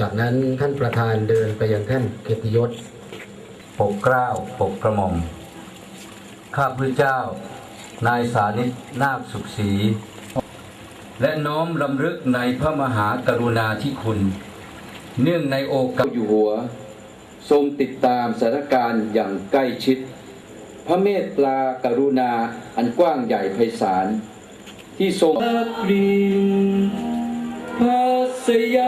จากนั้นท่านประธานเดินไปยังแท่นเกียรติยศปกเกล้าปกกระหม่อม ข้าพระเจ้า นายสานิตนาคสุขศรีและน้อมลำลึกในพระมหากรุณาธิคุณ เนื่องในโอกาสอยู่หัว ทรงติดตามสถานการณ์อย่างใกล้ชิด พระเมตตากรุณาอันกว้างใหญ่ไพศาลที่ทรงปริงพะสยา